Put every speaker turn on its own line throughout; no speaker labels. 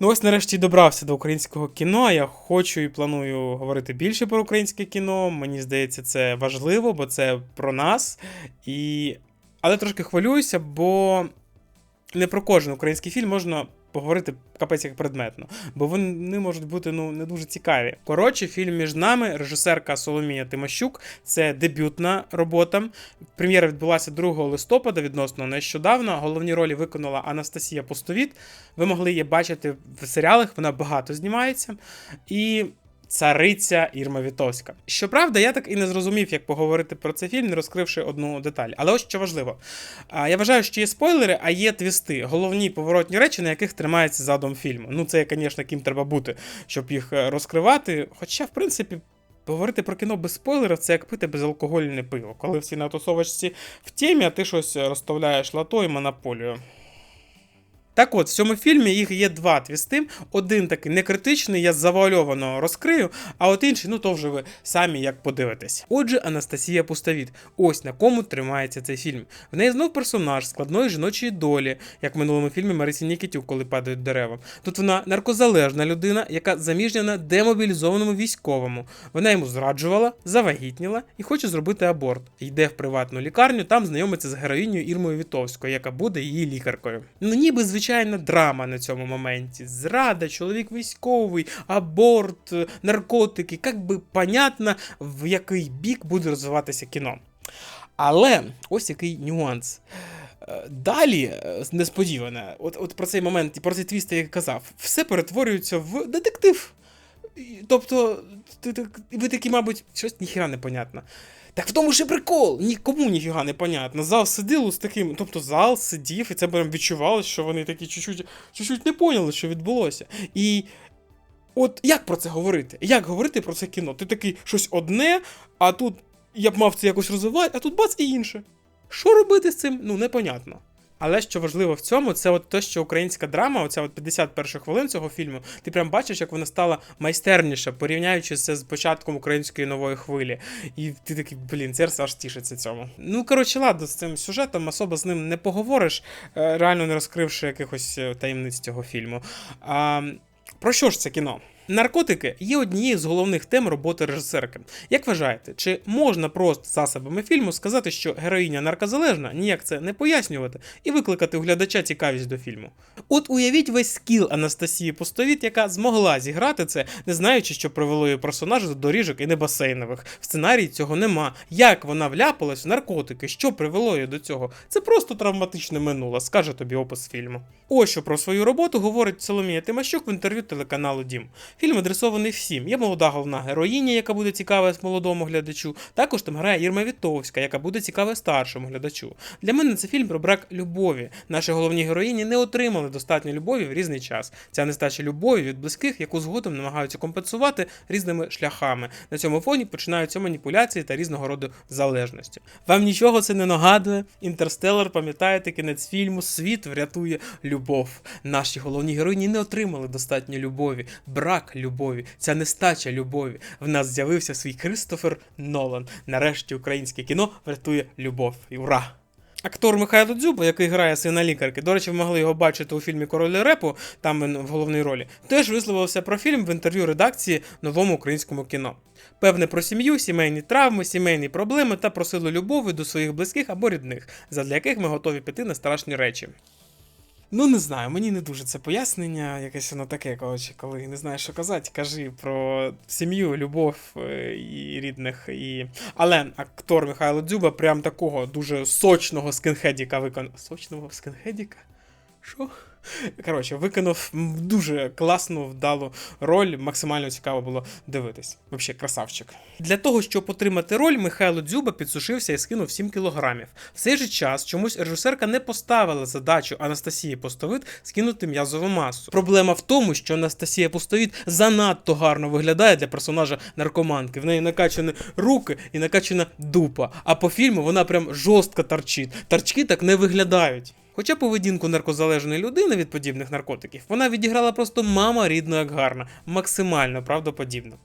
Ну ось нарешті добрався до українського кіно. Я хочу і планую говорити більше про українське кіно. Мені здається, це важливо, бо це про нас. І... Але трошки хвилююся, бо не про кожен український фільм можна поговорити капець як предметно, бо вони можуть бути ну не дуже цікаві. Коротше, фільм між нами, режисерка Соломія Тимощук. Це дебютна робота. Прем'єра відбулася 2 листопада відносно нещодавно. Головні ролі виконала Анастасія Постовіт. Ви могли її бачити в серіалах, вона багато знімається. І цариця Ірма Вітовська. Щоправда, я так і не зрозумів, як поговорити про цей фільм, не розкривши одну деталь. Але ось що важливо. Я вважаю, що є спойлери, а є твісти, головні поворотні речі, на яких тримається задум фільму. Ну, це, звісно, ким треба бути, щоб їх е, розкривати. Хоча, в принципі. Говорити про кіно без спойлерів це як пити безалкогольне пиво, коли всі на тусовочці в темі, а ти щось розставляєш лато і монополію. Так от, в цьому фільмі їх є два твісти. Один такий некритичний, я завуальовано розкрию, а от інший, ну то вже ви самі як подивитесь. Отже, Анастасія Пустовіт. Ось на кому тримається цей фільм. В неї знов персонаж складної жіночої долі, як в минулому фільмі Марисі Нікітюк, коли падають дерева. Тут вона наркозалежна людина, яка заміжня на демобілізованому військовому. Вона йому зраджувала, завагітніла і хоче зробити аборт. Йде в приватну лікарню, там знайомиться з героїнею Ірмою Вітовською, яка буде її лікаркою. Ну ніби звичайна драма на цьому моменті. Зрада, чоловік військовий, аборт, наркотики. Як би понятно, в який бік буде розвиватися кіно. Але ось який нюанс. Е, Далі, е, несподіване, от, от про цей момент, і про цей твіст, я казав, все перетворюється в детектив. Тобто, ти, так- ви такі, мабуть, щось ніхіра не понятно. Так в тому ж і прикол, нікому ніфіга не понятно. Зал сидів з таким, тобто зал сидів, і це прям відчувалося, що вони такі чуть-чуть, не поняли, що відбулося. І от як про це говорити? Як говорити про це кіно? Ти такий щось одне, а тут я б мав це якось розвивати, а тут бац і інше. Що робити з цим? Ну, непонятно. Але що важливо в цьому, це от те, що українська драма, оця от 51 хвилин цього фільму, ти прям бачиш, як вона стала майстерніша, порівняючи це з початком української нової хвилі. І ти такий, блін, серце аж тішиться цьому. Ну, коротше, ладно, з цим сюжетом особо з ним не поговориш, е, реально не розкривши якихось е, таємниць цього фільму. А, про що ж це кіно? Наркотики є однією з головних тем роботи режисерки. Як вважаєте, чи можна просто засобами фільму сказати, що героїня наркозалежна, ніяк це не пояснювати, і викликати у глядача цікавість до фільму? От уявіть весь скіл Анастасії Пустовіт, яка змогла зіграти це, не знаючи, що привело її персонажа до доріжок і не басейнових. В сценарії цього нема. Як вона вляпалась в наркотики, що привело її до цього? Це просто травматичне минуле, скаже тобі опис фільму. Ось що про свою роботу говорить Соломія Тимощук в інтерв'ю телеканалу Дім. Фільм адресований всім. Є молода головна героїня, яка буде цікава молодому глядачу. Також там грає Ірма Вітовська, яка буде цікава старшому глядачу. Для мене це фільм про брак любові. Наші головні героїні не отримали достатньо любові в різний час. Ця нестача любові від близьких, яку згодом намагаються компенсувати різними шляхами. На цьому фоні починаються маніпуляції та різного роду залежності. Вам нічого це не нагадує? Інтерстеллар, пам'ятаєте, кінець фільму Світ врятує любов. Наші головні героїні не отримали достатньо любові, брак любові, ця нестача любові. В нас з'явився свій Кристофер Нолан. Нарешті українське кіно врятує любов. І ура! Актор Михайло Дзюба, який грає сина лікарки, до речі, ви могли його бачити у фільмі Король репу, там він в головній ролі, теж висловився про фільм в інтерв'ю редакції новому українському кіно. Певне про сім'ю, сімейні травми, сімейні проблеми та про силу любові до своїх близьких або рідних, задля яких ми готові піти на страшні речі. Ну, не знаю, мені не дуже це пояснення, якесь воно таке, коротше, коли не знаєш, що казати, кажи про сім'ю, любов е, і рідних. І... Але актор Михайло Дзюба прям такого дуже сочного скінхедіка виконав. Сочного скінхедіка? Що? Коротше, виконав дуже класну, вдалу роль, максимально цікаво було дивитись. Взагалі, красавчик. Для того, щоб отримати роль, Михайло Дзюба підсушився і скинув 7 кілограмів. В цей же час чомусь режисерка не поставила задачу Анастасії Постовит скинути м'язову масу. Проблема в тому, що Анастасія Постовит занадто гарно виглядає для персонажа наркоманки. В неї накачані руки і накачана дупа. А по фільму вона прям жорстко торчить. Торчки так не виглядають. Хоча поведінку наркозалежної людини від подібних наркотиків вона відіграла просто мама рідно як гарна, максимально правдоподібно.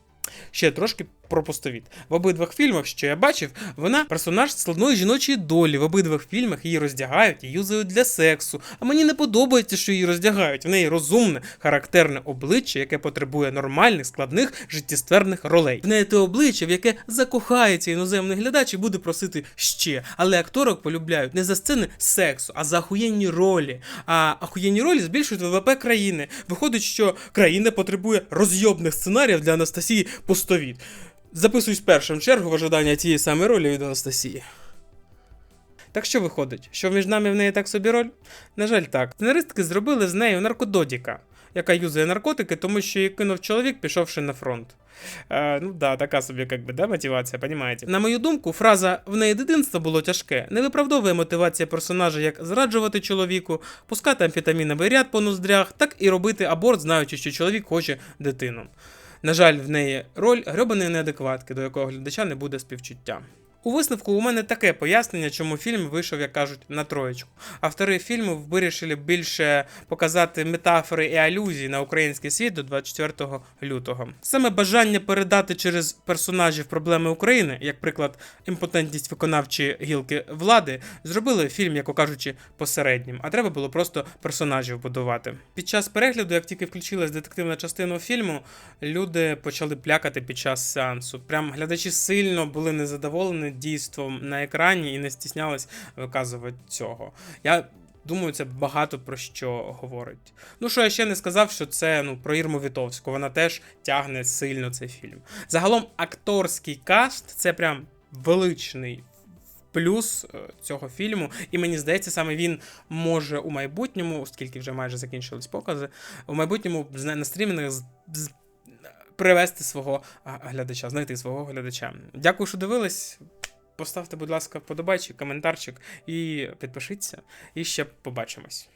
Ще трошки про пустовіт. В обидвох фільмах, що я бачив, вона персонаж складної жіночої долі. В обидвох фільмах її роздягають і юзають для сексу. А мені не подобається, що її роздягають. В неї розумне, характерне обличчя, яке потребує нормальних, складних, життєстверних ролей. В неї те обличчя, в яке закохається іноземний глядач і буде просити ще. Але акторок полюбляють не за сцени сексу, а за ахуєнні ролі. А ахуєнні ролі збільшують ВВП країни. Виходить, що країна потребує розйобних сценаріїв для Анастасії Пустовіт. Записуюсь першим чергу в ожидання тієї самої ролі від Анастасії. Так що виходить, що між нами в неї так собі роль? На жаль, так. Сценаристки зробили з нею наркододіка, яка юзає наркотики, тому що її кинув чоловік, пішовши на фронт. Е, ну да, така собі, как би, да, мотивація, понімаєте? На мою думку, фраза в неї дитинство було тяжке не виправдовує мотивація персонажа як зраджувати чоловіку, пускати амфетаміновий ряд по ноздрях, так і робити аборт, знаючи, що чоловік хоче дитину. На жаль, в неї роль грьобаної неадекватки, до якого глядача не буде співчуття. У висновку у мене таке пояснення, чому фільм вийшов, як кажуть, на троєчку. Автори фільму вирішили більше показати метафори і алюзії на український світ до 24 лютого. Саме бажання передати через персонажів проблеми України, як приклад, імпотентність виконавчої гілки влади, зробили фільм, яко кажучи, посереднім, а треба було просто персонажів будувати. Під час перегляду, як тільки включилась детективна частина фільму, люди почали плякати під час сеансу. Прям глядачі сильно були незадоволені дійством на екрані і не стіснялись виказувати цього. Я думаю, це багато про що говорить. Ну, що я ще не сказав, що це ну, про Ірму Вітовську. Вона теж тягне сильно цей фільм. Загалом, акторський каст це прям величний. Плюс е, цього фільму, і мені здається, саме він може у майбутньому, оскільки вже майже закінчились покази, у майбутньому на стрімінгах привести свого глядача, знайти свого глядача. Дякую, що дивились. Поставте, будь ласка, вподобайчик, коментарчик і підпишіться. І ще побачимось.